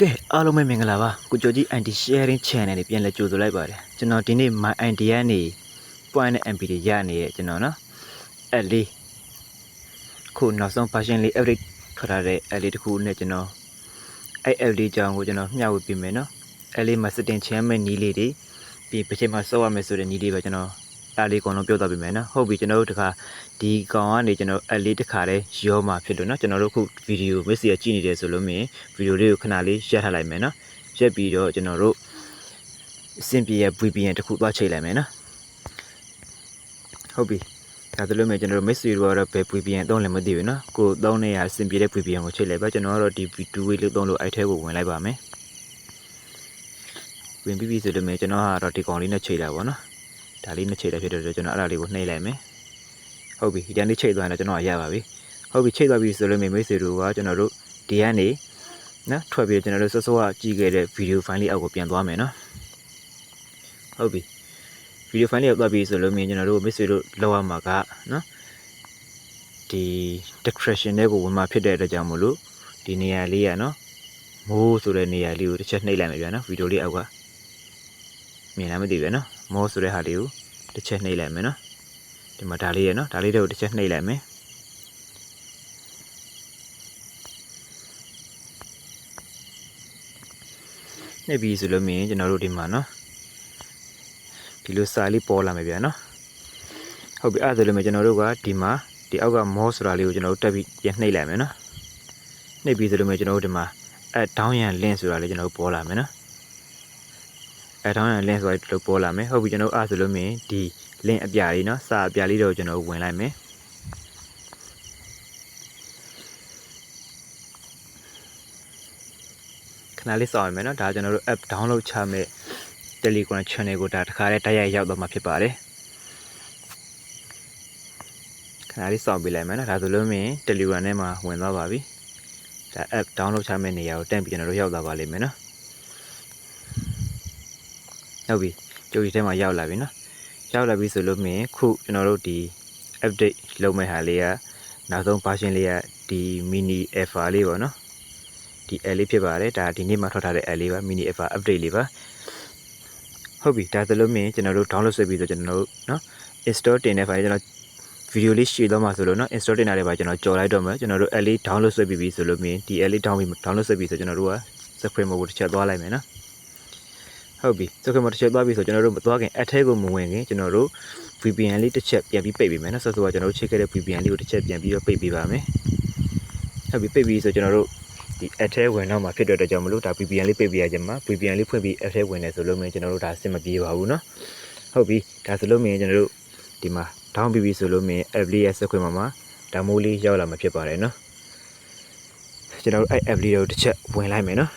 ကဲအားလုံးပဲမင်္ဂလာပါကိုကျော်ကြီး anti sharing channel တွေပြန်လည်ကြိုဆိုလိုက်ပါတယ်ကျွန်တော်ဒီနေ့ my anti ကနေ point နဲ့ mp တွေရနေရဲ့ကျွန်တော်နော်အဲ့လေးခုနောက်ဆုံး version လေး update ထွက်ထားတဲ့အဲ့လေးတစ်ခုနဲ့ကျွန်တော်အဲ့ app လေးကြောင်းကိုကျွန်တော်မျှဝေပေးမယ်နော်အဲ့လေးမှာ setting ချမ်းမဲ့နီးလေးတွေပြီးတစ်ချိန်မှာစောရမယ်ဆိုတဲ့နီးလေးပဲကျွန်တော် အဲ့လေးကောင်လုံးပြောသွားပေးမယ်နော်ဟုတ်ပြီကျွန်တော်တို့တခါဒီကောင်ကနေကျွန်တော်အဲ့လေးတစ်ခါတည်းရောမှာဖြစ်လို့နော်ကျွန်တော်တို့ခုဗီဒီယိုမက်ဆေ့ကြည့်နေတယ်ဆိုလို့မြင်ဗီဒီယိုလေးကိုခဏလေးရပ်ထားလိုက်မယ်နော်ရက်ပြီးတော့ကျွန်တော်တို့အဆင်ပြေရဲ့ VPN တစ်ခုသွားချိန်လိုက်မယ်နော်ဟုတ်ပြီဒါဆိုလို့မြင်ကျွန်တော်တို့မက်ဆေ့တို့ကတော့ဘယ် VPN သုံးလဲမသိဘူးနော်ကိုသုံးနေရအဆင်ပြေတဲ့ VPN ကိုချိန်လိုက်ပါကျွန်တော်ကတော့ဒီ V2 way လို့သုံးလို့အဲ့ထဲကိုဝင်လိုက်ပါမယ်ဝင်ပြီးပြီဆိုလို့မြင်ကျွန်တော်ကတော့ဒီကောင်လေးနဲ့ချိန်လိုက်ပါနော် ဒါလေးနဲ့ချိန်လိုက်ဖြစ်တဲ့အတွက်ကျွန်တော်အဲ့ဒါလေးကိုနှိပ်လိုက်မယ်ဟုတ်ပြီဒီတန်းလေးချိန်သွားရင်တော့ကျွန်တော်ရပါပြီဟုတ်ပြီချိန်သွားပြီဆိုလို့မြင်မိတ်ဆွေတို့ကကျွန်တော်တို့ဒီကနေနော်ထွက်ပြီးကျွန်တော်တို့စောစောကကြည့်ခဲ့တဲ့ဗီဒီယိုဖိုင်လေးအောက်ကိုပြန်သွားမယ်နော်ဟုတ်ပြီဗီဒီယိုဖိုင်လေးရောက်သွားပြီဆိုလို့မြင်ကျွန်တော်တို့မိတ်ဆွေတို့လောက်ရမှာကနော်ဒီ description တွေကိုဝင်มาဖြစ်တဲ့အတွက်ကြောင့်မို့လို့ဒီနေရာလေးကနော်မိုးဆိုတဲ့နေရာလေးကိုတစ်ချက်နှိပ်လိုက်မယ်ဗျာနော်ဗီဒီယိုလေးအောက်ကမြင်လားမသိဘူးဗျာနော် မိုးဆိုတဲ့ဟာလေးကိုတစ်ချက်နှိပ်လိုက်မယ်နော်ဒီမှာဒါလေးရနော်ဒါလေးတွေကိုတစ်ချက်နှိပ်လိုက်မယ်နှိပ်ပြီးဆိုလို့မြင်ကျွန်တော်တို့ဒီမှာနော်ဒီလိုစာလေးပေါ်လာမယ်ဗျာနော်ဟုတ်ပြီအဲ့ဒါဆိုလို့မြင်ကျွန်တော်တို့ကဒီမှာဒီအောက်ကမောဆိုတာလေးကိုကျွန်တော်တို့တက်ပြီးပြန်နှိပ်လိုက်မယ်နော်နှိပ်ပြီးဆိုလို့မြင်ကျွန်တော်တို့ဒီမှာအဲဒေါင်းရန် link ဆိုတာလေးကျွန်တော်တို့ပေါ်လာမယ်နော် အဲဒေါင်းရန် link ဆိုတာဒီလိုပေါ်လာမယ်ဟုတ်ပြီကျွန်တော်တို့အဲ့ဒါဆိုလို့မြင်ဒီ link အပြာလေးနော်စာအပြာလေးတော့ကျွန်တော်တို့ဝင်လိုက်မယ်ခဏလေးစောင့်ရမယ်နော်ဒါကျွန်တော်တို့ app download ချမဲ့ Telegram channel ကိုဒါတခါတည်းတိုက်ရိုက်ရောက်တော့မှာဖြစ်ပါတယ်ခဏလေးစောင့်ပေးလိုက်မယ်နော်ဒါဆိုလို့မြင် Telegram ထဲမှာဝင်သွားပါပြီဒါ app download ချမဲ့နေရာကိုတက်ပြီးကျွန်တော်တို့ရောက်သွားပါလိမ့်မယ်နော် ဟုတ်ပြီကြိုဒီထဲမှာရောက်လာပြီနော်ရောက်လာပြီဆိုလို့မြင်ခုကျွန်တော်တို့ဒီ update လုပ်မဲ့ဟာလေးကနောက်ဆုံး version လေးကဒီ mini alpha လေးပေါ့နော်ဒီ L လေးဖြစ်ပါတယ်ဒါဒီနေ့မှထွက်ထားတဲ့ L လေးပါ mini alpha update လေးပါဟုတ်ပြီဒါဆိုလို့မြင်ကျွန်တော်တို့ download ဆွဲပြီးဆိုကျွန်တော်တို့နော် install တင်တဲ့ file ကျွန်တော်ဗီဒီယိုလေးရှည်တော့မှာဆိုလို့နော် install တင်တာတွေပါကျွန်တော်ကြော်လိုက်တော့မယ်ကျွန်တော်တို့ L လေး download ဆွဲပြီးပြီဆိုလို့မြင်ဒီ L လေး download download ဆွဲပြီးဆိုကျွန်တော်တို့က screen mode ကိုတစ်ချက်သွားလိုက်မယ်နော် ဟုတ်ပြီ screen mode တစ်ချက်သွားပြီဆိုကျွန်တော်တို့မသွားခင်အထဲကိုမဝင်ခင်ကျွန်တော်တို့ VPN လေးတစ်ချက်ပြန်ပြီးပိတ်ပေးမယ်နော်ဆက်ဆိုကကျွန်တော်တို့ချိန်ခဲ့တဲ့ VPN လေးကိုတစ်ချက်ပြန်ပြီးတော့ပိတ်ပေးပါမယ်ဟုတ်ပြီပိတ်ပြီးဆိုကျွန်တော်တို့ဒီ app ထဲဝင်တော့မှာဖြစ်တဲ့အတွက်ကြောင့်မလို့ဒါ VPN လေးပိတ်ပေးရခြင်းမှာ VPN လေးဖွင့်ပြီး app ထဲဝင်နေဆိုလို့မင်းကျွန်တော်တို့ဒါအဆင်မပြေပါဘူးเนาะဟုတ်ပြီဒါဆိုလို့မင်းကျွန်တော်တို့ဒီမှာ down ပြီးပြီဆိုလို့မင်း app လေးရဲ့စခွင့်မှာမှာဒါမိုးလေးရောက်လာမှာဖြစ်ပါတယ်เนาะကျွန်တော်တို့အဲ့ app လေးကိုတစ်ချက်ဝင်လိုက်မယ်เนาะ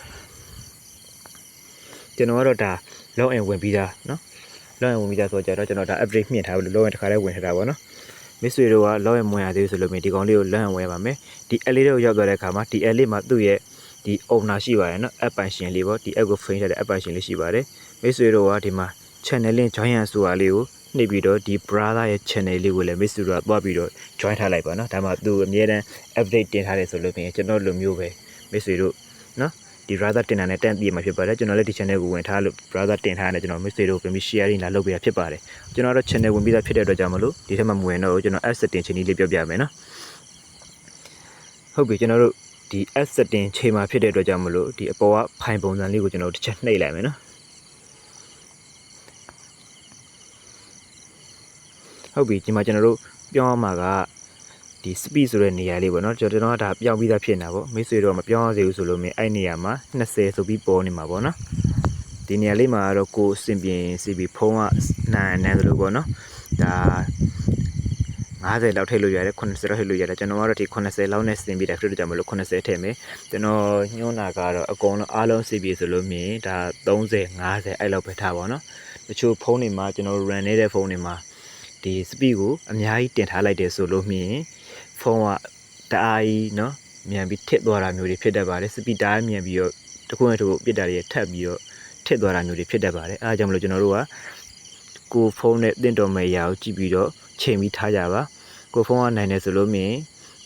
ကျွန်တော်ကတော့ဒါ log in ဝင်ပြီးသားเนาะ log in ဝင်ပြီးသားဆိုကြတော့ကျွန်တော်ဒါ update မြင့်ထားလို့ log in တစ်ခါတည်းဝင်ထားတာပေါ့เนาะမစ်ဆွေတို့က log in ဝင်ရသေးဆိုလို့မင်းဒီကောင်လေးကို log in ဝင်ရပါမယ်ဒီ app လေးတွေကိုရောက်သွားတဲ့အခါမှာဒီ app လေးမှာသူ့ရဲ့ဒီ owner ရှိပါတယ်เนาะ app ပိုင်ရှင်လေးပေါ့ဒီ app ကို frame ထားတဲ့ app ပိုင်ရှင်လေးရှိပါတယ်မိတ်ဆွေတို့ကဒီမှာ channel link join ရဆိုတာလေးကိုနှိပ်ပြီးတော့ဒီ brother ရဲ့ channel လေးကိုလည်းမိတ်ဆွေတို့ကသွားပြီးတော့ join ထားလိုက်ပါเนาะဒါမှသူအမြဲတမ်း update တင်ထားတယ်ဆိုလို့ပြင်ကျွန်တော်လိုမျိုးပဲမိတ်ဆွေတို့เนาะ ဒီ browser တင်တာနဲ့တန့်ပြမှာဖြစ်ပါတယ်ကျွန်တော်လည်းဒီ channel ကိုဝင်ထားလို့ browser တင်ထားတဲ့ကျွန်တော် message တို့ပြန်ပြီး sharing လာလုပ်ပေးတာဖြစ်ပါတယ်ကျွန်တော်တော့ channel ဝင်ပြီးသားဖြစ်တဲ့အတွက်ကြောင့်မလို့ဒီထက်မှမဝင်တော့ကျွန်တော် app setting ချင်းလေးလေးပြောပြမယ်နော်ဟုတ်ပြီကျွန်တော်တို့ဒီ app setting ချိန်မှာဖြစ်တဲ့အတွက်ကြောင့်မလို့ဒီအပေါ်ကဖိုင်ပုံစံလေးကိုကျွန်တော်တို့တစ်ချက်နှိပ်လိုက်မယ်နော်ဟုတ်ပြီဒီမှာကျွန်တော်တို့ပြောရမှာက ဒီ speed ဆိုတဲ့နေရာလေးပေါ့နော်ကျွန်တော်ကဒါပြောင်းပြီးသားဖြစ်နေတာပေါ့မိတ်ဆွေတော့မပြောင်းရစေဘူးဆိုလို့မင်းအဲ့နေရာမှာ20ဆိုပြီးပေါ်နေမှာပေါ့နော်ဒီနေရာလေးမှာတော့ကိုယ်စင်ပြင်စီပြီးဖုံးကနာနန်းသလိုပေါ့နော်ဒါ50လောက်ထည့်လို့ရတယ်80လောက်ထည့်လို့ရတယ်ကျွန်တော်ကတော့ဒီ80လောက်နဲ့စင်ပြီးတာဖြစ်လို့ကြောင့်မလို့80ထည့်မယ်ကျွန်တော်ညွှန်းတာကတော့အကုန်လုံးအားလုံးစီပြီးဆိုလို့မြင်ဒါ30 50အဲ့လောက်ပဲထားပါတော့တချို့ဖုန်းတွေမှာကျွန်တော် run နေတဲ့ဖုန်းတွေမှာဒီ speed ကိုအများကြီးတင်ထားလိုက်တယ်ဆိုလို့မြင် ဖုန်းကတအားကြီးเนาะမြန်ပြီးထစ်သွားတာမျိုးတွေဖြစ်တတ်ပါတယ် speed တအားမြန်ပြီးတော့တခုနဲ့တခုပြစ်တာတွေထပ်ပြီးတော့ထစ်သွားတာမျိုးတွေဖြစ်တတ်ပါတယ်အဲဒါကြောင့်မလို့ကျွန်တော်တို့ကကိုဖုန်းနဲ့တင့်တော်မဲ့ရာကိုကြည့်ပြီးတော့ချိန်ပြီးထားကြပါကိုဖုန်းကနိုင်တယ်ဆိုလို့မြင်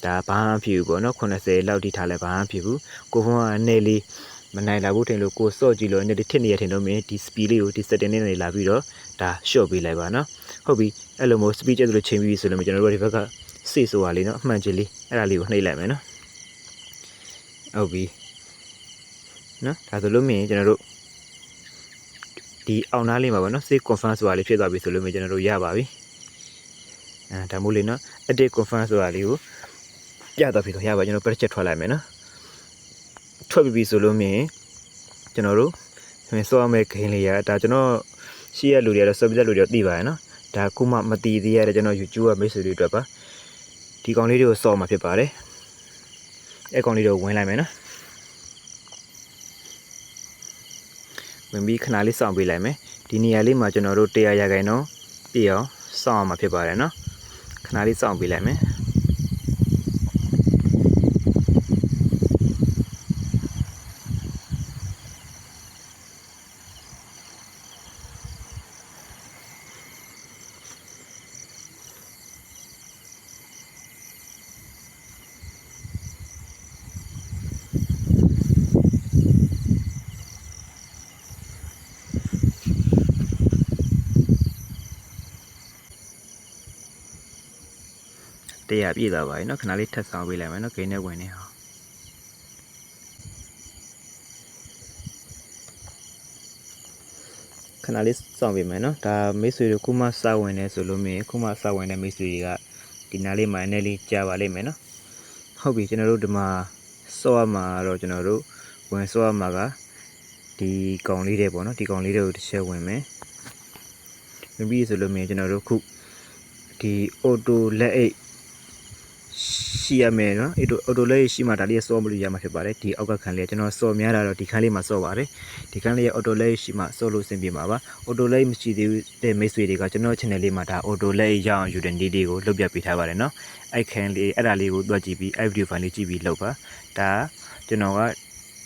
ဒါဘာမှမဖြစ်ဘူးပေါ့နော်80လောက်ထိထားလဲဘာမှမဖြစ်ဘူးကိုဖုန်းကအနေလေး မနိုင်လာဘူးထင်လို့ကိုစော့ကြည့်လို့နေဒီထစ်နေရထင်လို့မင်းဒီ speed လေးကိုဒီ setting လေးနဲ့လာပြီးတော့ဒါ short ပေးလိုက်ပါနော်ဟုတ်ပြီအဲ့လိုမျိုး speed ကျက်လို့ချိန်ပြီးဆိုလို့ကျွန်တော်တို့ဒီဘက်က စေ့ဆိုတာလေးနော်အမှန်ကြီးလေးအဲ့ဒါလေးကိုနှိပ်လိုက်မယ်နော်ဟုတ်ပြီနော်ဒါဆိုလို့မင်းကျွန်တော်တို့ဒီအောင်နားလေးမှာပေါ့နော် save confirm ဆိုတာလေးဖြစ်သွားပြီဆိုလို့မင်းကျွန်တော်တို့ရပါပြီအဲဒါမို့လေနော် edit confirm ဆိုတာလေးကိုပြတော့ပြီတော့ရပါကျွန်တော် patch ထွက်လိုက်မယ်နော်ထွက်ပြီပြီဆိုလို့မင်းကျွန်တော်တို့မင်းစောရမယ့်ဂိမ်းလေးရဒါကျွန်တော်ရှိရလူတွေကတော့ service လူတွေတော့သိပါရဲ့နော်ဒါခုမှမတည်သေးရတဲ့ကျွန်တော် YouTube ကမိတ်ဆွေတွေအတွက်ပါ ဒီကောင်လေးတွေကိုစောမှာဖြစ်ပါတယ်အဲကောင်လေးတွေကိုဝင်လိုက်မယ်နော်ဝင်ပြီးခဏလေးစောင့်ပေးလိုက်မယ်ဒီနေရာလေးမှာကျွန်တော်တို့100ရာခိုင်နှုန်းပြည့်အောင်စောင့်အောင်မှာဖြစ်ပါတယ်နော်ခဏလေးစောင့်ပေးလိုက်မယ် 100ပြည့်သွားပါပြီနော်ခဏလေးထပ်ဆောင်ပေးလိုက်မယ်နော်ဂိမ်းနဲ့ဝင်နေအောင်ခဏလေးစောင့်ပေးမယ်နော်ဒါမိတ်ဆွေတို့ခုမှစဝင်နေဆိုလို့မင်းခုမှစဝင်တဲ့မိတ်ဆွေတွေကဒီနားလေးမှာနည်းလေးကြာပါလိမ့်မယ်နော်ဟုတ်ပြီကျွန်တော်တို့ဒီမှာစောရမှာတော့ကျွန်တော်တို့ဝင်စောရမှာကဒီကောင်လေးတွေပေါ့နော်ဒီကောင်လေးတွေကိုတစ်ချက်ဝင်မယ်ဝင်ပြီးဆိုလို့မင်းကျွန်တော်တို့ခုဒီ auto လက်အိတ် ရှိရမယ်နော်အဲ့တော့ auto လက်အိတ်ရှိမှဒါလေးစောမလို့ရမှာဖြစ်ပါတယ်ဒီအောက်ကခံလေးကျွန်တော်စောများတာတော့ဒီခန်းလေးမှာစောပါတယ်ဒီခန်းလေးရဲ့ auto လက်အိတ်ရှိမှစောလို့အဆင်ပြေမှာပါ auto လက်အိတ်မရှိသေးတဲ့မိတ်ဆွေတွေကကျွန်တော် channel လေးမှာဒါ auto လက်အိတ်ရအောင်ယူတဲ့နည်းလေးကိုလုပ်ပြပေးထားပါတယ်နော်အဲ့ခန်းလေးအဲ့ဒါလေးကိုတွက်ကြည့်ပြီးအဲ့ video file လေးကြည့်ပြီးလုပ်ပါဒါကျွန်တော်က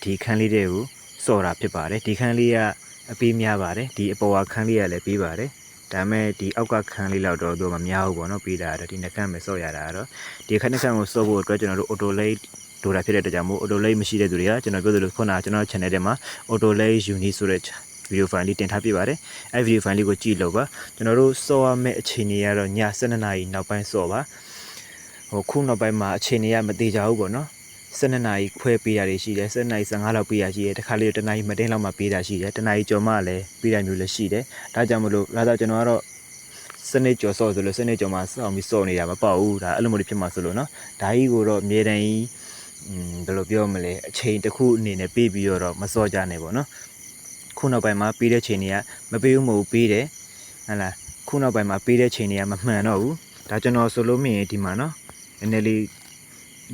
ဒီခန်းလေးတွေကိုစောတာဖြစ်ပါတယ်ဒီခန်းလေးကအပေးများပါတယ်ဒီအပေါ်ကခန်းလေးကလည်းပေးပါတယ် ဒါမဲ့ဒီအောက်ကခန်းလေးလောက်တော့တော့မများဘူးပေါ့နော်ပေးတာတော့ဒီနှစ်ခန်းပဲစော့ရတာတော့ဒီခန်းနှစ်ခန်းကိုစော့ဖို့အတွက်ကျွန်တော်တို့ auto late ဒိုတာဖြစ်တဲ့အတွက်ကြောင့်မို့ auto late မရှိတဲ့သူတွေကကျွန်တော်ပြောသလိုခုနကကျွန်တော် channel ထဲမှာ auto late unit ဆိုတဲ့ video file လေးတင်ထားပြပါတယ်အဲ video file လေးကိုကြည့်လို့ပါကျွန်တော်တို့စော့ရမယ့်အချိန်ကြီးကတော့ည7:00နာရီနောက်ပိုင်းစော့ပါဟိုခုနောက်ပိုင်းမှာအချိန်ကြီးကမသေးကြဘူးပေါ့နော် 12နာရီခွဲပေးတာတွေရှိတယ်12နာရီ15လောက်ပေးတာရှိတယ်တခါလေတနာရီမတင်းလောက်မှပေးတာရှိတယ်တနာရီကျော်မှလည်းပေးတာမျိုးလည်းရှိတယ်ဒါကြောင့်မလို့လာတော့ကျွန်တော်ကတော့စနစ်ကျော်စော့ဆိုလို့စနစ်ကျော်မှာစောင့်ပြီးစော့နေတာမပေါ့ဘူးဒါအဲ့လိုမျိုးဖြစ်မှာဆိုလို့နော်ဒါကြီးကိုတော့အမြဲတမ်းကြီးอืมဘယ်လိုပြောမလဲအချိန်တစ်ခုအနေနဲ့ပေးပြီးတော့မစော့ကြနဲ့ပေါ့နော်ခုနောက်ပိုင်းမှာပေးတဲ့ချိန်တွေကမပေးဘူးမဟုတ်ပေးတယ်ဟဟလားခုနောက်ပိုင်းမှာပေးတဲ့ချိန်တွေကမမှန်တော့ဘူးဒါကျွန်တော်ဆိုလို့မြင်ဒီမှာနော်နည်းနည်းလေး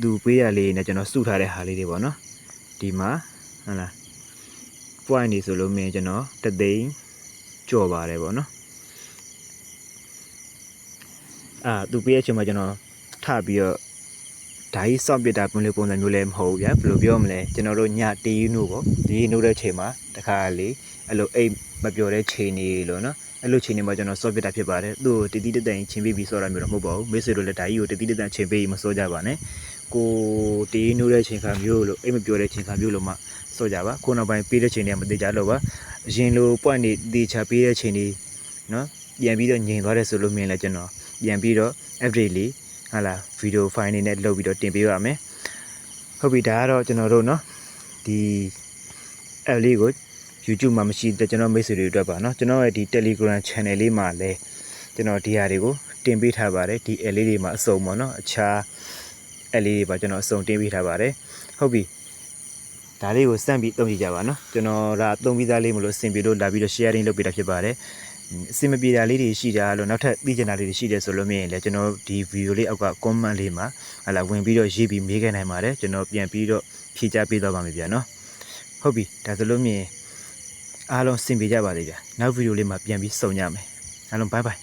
သူပေးရလေးနဲ့ကျွန်တော်စုထားတဲ့ဟာလေးတွေပေါ့နော်ဒီမှာဟုတ်လား point နေဆိုလို့မြင်ကျွန်တော်တသိန်းကြော်ပါတယ်ပေါ့နော်အာသူပေးရချိန်မှာကျွန်တော်ထပြီးတော့ဓာကြီးစောင့်ပစ်တာပုံလေးပုံစံမျိုးလည်းမဟုတ်ဘူးဗျာဘယ်လိုပြောမလဲကျွန်တော်တို့ညတီးနို့ပေါ့ဒီနို့တဲ့ချိန်မှာတခါလေအဲ့လိုအိတ်မပြောတဲ့ချိန်နေလို့နော်အဲ့လိုချိန်နေမှာကျွန်တော်စော့ပစ်တာဖြစ်ပါတယ်သူ့ကိုတတိတတန်ချင်းပေးပြီးစော့တာမျိုးတော့မဟုတ်ပါဘူးမိတ်ဆွေတို့လည်းဓာကြီးကိုတတိတတန်ချင်းပေးပြီးမစော့ကြပါနဲ့ ကိုတေးနိုးတဲ့ချိန်ခါမျိုးလို့အိမ်မပြောတဲ့ချိန်ခါမျိုးလို့မှဆိုကြပါခုနောက်ပိုင်းပေးတဲ့ချိန်တွေမသေးကြလို့ပါအရင်လို point တွေတေချာပေးတဲ့ချိန်တွေနော်ပြန်ပြီးတော့ငြိမ်သွားတယ်ဆိုလို့မြင်လဲကျွန်တော်ပြန်ပြီးတော့ everyday ဟာလာဗီဒီယို file နေနဲ့လုပ်ပြီးတော့တင်ပေးပါမယ်ဟုတ်ပြီဒါကတော့ကျွန်တော်တို့နော်ဒီ app လေးကို YouTube မှာမရှိတဲ့ကျွန်တော်မိတ်ဆွေတွေအတွက်ပါနော်ကျွန်တော်ရဲ့ဒီ Telegram channel လေးမှာလည်းကျွန်တော်ဒီဟာတွေကိုတင်ပေးထားပါတယ်ဒီ app လေးတွေမှာအစုံပေါ့နော်အခြား အဲ့လေးတွေပါကျွန်တော်အစုံတင်ပေးထားပါတယ်ဟုတ်ပြီဒါလေးကိုစမ်းပြီးသုံးကြည့်ကြပါနော်ကျွန်တော်ဒါသုံးပြီးသားလေးမလို့အဆင်ပြေလို့လာပြီးတော့ sharing လုပ်ပေးတာဖြစ်ပါတယ်အဆင်မပြေတာလေးတွေရှိတာလို့နောက်ထပ်သိချင်တာလေးတွေရှိတယ်ဆိုလို့မြင်ရင်လည်းကျွန်တော်ဒီ video လေးအောက်က comment လေးမှာဟလာဝင်ပြီးတော့ရေးပြီးမေးခဲ့နိုင်ပါတယ်ကျွန်တော်ပြန်ပြီးတော့ဖြေကြားပေးတော့ပါမယ်ဗျာနော်ဟုတ်ပြီဒါဆိုလို့မြင်အားလုံးအဆင်ပြေကြပါလိမ့်ဗျာနောက် video လေးမှာပြန်ပြီးဆုံကြမယ်အားလုံး bye bye